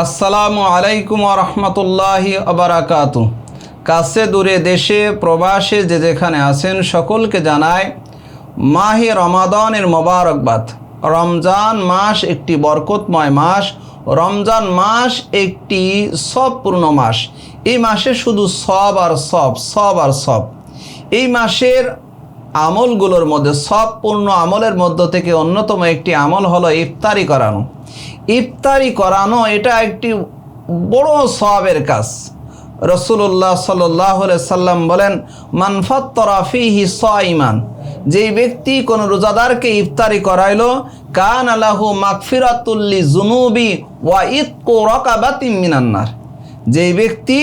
আসসালামু আলাইকুম রহমতুল্লাহি আবরাকাত কাছে দূরে দেশে, প্রবাসে যে যেখানে আছেন, সকলকে জানায় মাহে রমাদানের মোবারকবাদ। রমজান মাস একটি বরকতময় মাস। রমজান মাস একটি সবপূর্ণ মাস। এই মাসে শুধু সব আর সব সব আর সব। এই মাসের আমলগুলোর মধ্যে সব পূর্ণ আমলের মধ্য থেকে অন্যতম একটি আমল হলো ইফতারি করানো। ইফতারি করানো এটা একটি বড় সবের কাজ। রসুল্লাহ সাল্লাহ সাল্লাম বলেন মানফাত তরাফিহি ইমান যেই ব্যক্তি কোনো রোজাদারকে ইফতারি করাইল, কান আলাহু মাকফিরাতুল্লি জুনুবি ওয়া ইতকু রকাবাতিম মিনান্নার যেই ব্যক্তি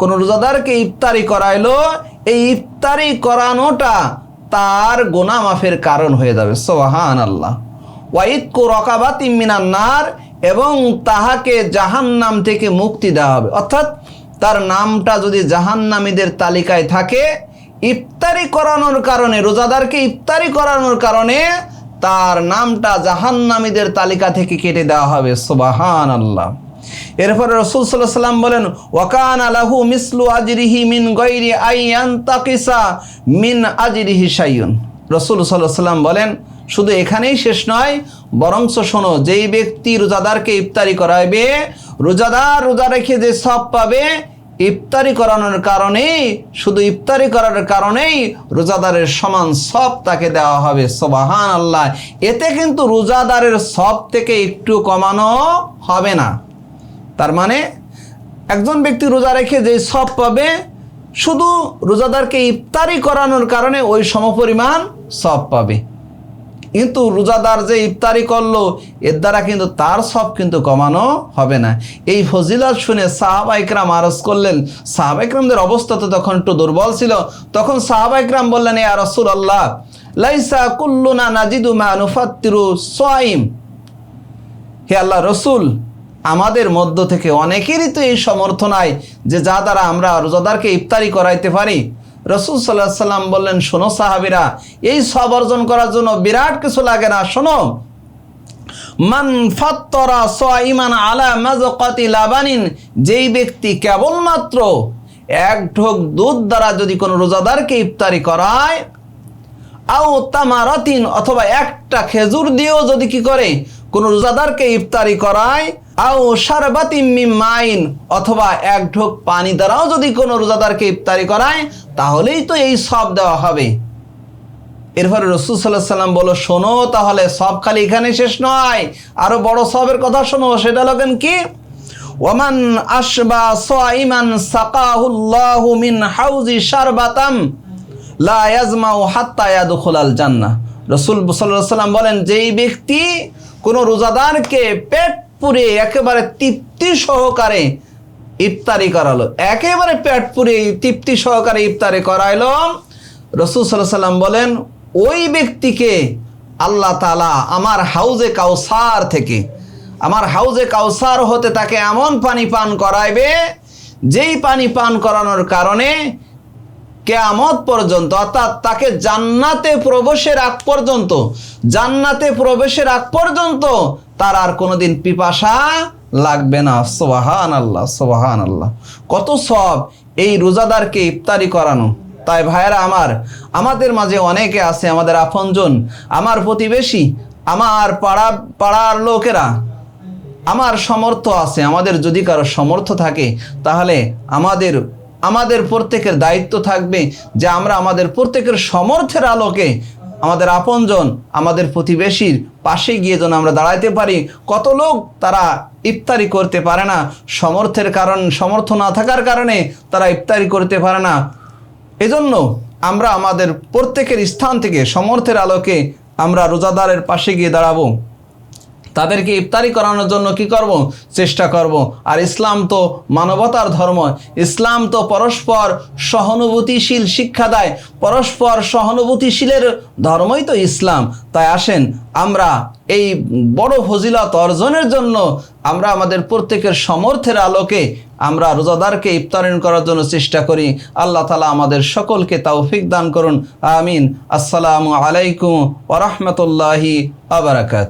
কোনো রোজাদারকে ইফতারি করাইল, এই ইফতারি করানোটা তার গোনা মাফের কারণ হয়ে যাবে। সোহান আল্লাহ ওয়াইদকু রকাবাত ইমিনান্নার এবং তাহাকে জাহান্নাম থেকে মুক্তি দেওয়া হবে। অর্থাৎ তার নামটা যদি জাহান্নামীদের তালিকায় থাকে, ইফতারি করানোর কারণে, রোজাদারকে ইফতারি করানোর কারণে তার নামটা জাহান্নামীদের তালিকা থেকে কেটে দেওয়া হবে। সোবাহান আল্লাহ এরপরে রসুল সাল্লাহ সাল্লাম বলেন, ওয়াকান আলাহু মিসলু আজরিহি মিন গৈরি আইয়ান তাকিসা মিন আজরিহি সাইয়ুন রসুল সাল্লাহ সাল্লাম বলেন, শুধু এখানেই শেষ নয় বরংস শোনো, যেই ব্যক্তি রোজাদারকে ইফতারি করাইবে, রোজাদার রোজা রেখে যে সব পাবে, ইফতারি করানোর কারণেই, শুধু ইফতারি করার কারণেই রোজাদারের সমান সব তাকে দেওয়া হবে। সবাহান আল্লাহ এতে কিন্তু রোজাদারের সব থেকে একটু কমানো হবে না। তার মানে একজন ব্যক্তি রোজা রেখে যে সব পাবে, শুধু রোজাদারকে ইফতারি করানোর কারণে ওই সমপরিমাণ সব পাবে। কিন্তু রোজাদার যে ইফতারি করল, এর দ্বারা কিন্তু তার সব কিন্তু কমানো হবে না। এই ফজিলত শুনে সাহাবা ইকরাম আরজ করলেন। সাহাবা ইকরামদের অবস্থা তো তখন একটু দুর্বল ছিল। তখন সাহাবা ইকরাম বললেন, এ রসুল আল্লাহ লাইসা কুল্লুনা নাজিদু মা নুফাত্তিরু সোয়াইম হে আল্লাহ রসুল আমাদের মধ্য থেকে অনেকেরই তো এই সমর্থ নাই যে যা দ্বারা আমরা রোজাদারকে ইফতারি করাইতে পারি। রসুল সাল্লাহ সাল্লাম বললেন, শোনো সাহাবিরা, এই সব অর্জন করার জন্য বিরাট কিছু লাগে না, শোনো। মান ফাত্তরা ইমান আলা মাজকাতি লাবানিন, যেই ব্যক্তি কেবলমাত্র এক ঢোক দুধ দ্বারা যদি কোনো রোজাদারকে ইফতারি করায়, আও তামারাতিন অথবা একটা খেজুর দিয়েও যদি কি করে কোন রোজাদারকে ইফতারি করায়, আও সারবাতিম মাইন, অথবা এক ঢোক পানি দ্বারাও যদি কোনো রোজাদারকে ইফতারি করায়, তাহলেই তো এই সব দেওয়া হবে। এরপরে রসুল সাল্লাহ সাল্লাম বলো শোনো, তাহলে সব খালি এখানে শেষ নয়। আরও বড় সবের কথা শোনো, সেটা লগেন কি? ওমান আশবা সাইমান সাকাহুল্লাহু মিন হাউজি শারবাতাম লা ইয়াজমাউ হাত্তা ইয়াদখুলাল জান্নাহ। রসুল সাল্লাল্লাহু সাল্লাম বলেন, যেই ব্যক্তি কোনো রোজাদারকে পেট পুরে একেবারে তৃপ্তি সহকারে ইফতারি করালো। একেবারে পেট পুরে তৃপ্তি সহকারে ইফতারি করাইলো। রসুল সাল্লাহ সাল্লাম বলেন, ওই ব্যক্তিকে আল্লাহ তালা আমার হাউজে কাউসার থেকে, আমার হাউজে কাউসার হতে তাকে এমন পানি পান করাইবে, যেই পানি পান করানোর কারণে কেয়ামত পর্যন্ত, অর্থাৎ তাকে জান্নাতে প্রবেশের আগ পর্যন্ত, জান্নাতে প্রবেশের আগ পর্যন্ত তার আর কোনোদিন পিপাসা লাগবে না। সোহান আল্লাহ সোহান আল্লাহ কত সব এই রোজাদারকে ইফতারি করানো। তাই ভাইয়েরা আমার, আমাদের মাঝে অনেকে আছে, আমাদের আপনজন, আমার প্রতিবেশী, আমার পাড়া, পাড়ার লোকেরা, আমার সমর্থ আছে, আমাদের যদি কারও সমর্থ থাকে, তাহলে আমাদের আমাদের প্রত্যেকের দায়িত্ব থাকবে যে আমরা আমাদের প্রত্যেকের সমর্থের আলোকে আমাদের আপনজন, আমাদের প্রতিবেশীর পাশে গিয়ে যেন আমরা দাঁড়াইতে পারি। কত লোক তারা ইফতারি করতে পারে না, সমর্থের কারণ, সমর্থ না থাকার কারণে তারা ইফতারি করতে পারে না। এজন্য আমরা আমাদের প্রত্যেকের স্থান থেকে সমর্থের আলোকে আমরা রোজাদারের পাশে গিয়ে দাঁড়াবো। তাদেরকে ইফতারি করানোর জন্য কি করব? চেষ্টা করব। আর ইসলাম তো মানবতার ধর্ম। ইসলাম তো পরস্পর সহানুভূতিশীল শিক্ষা দেয়। পরস্পর সহানুভূতিশীলের ধর্মই তো ইসলাম। তাই আসেন, আমরা এই বড় ফজিলত অর্জনের জন্য আমরা আমাদের প্রত্যেকের সমর্থের আলোকে আমরা রোজাদারকে ইফতারিন করার জন্য চেষ্টা করি। আল্লাহ তালা আমাদের সকলকে তৌফিক দান করুন। আমিন। আসসালামু আলাইকুম ওরহমতুল্লাহি আবরাকাত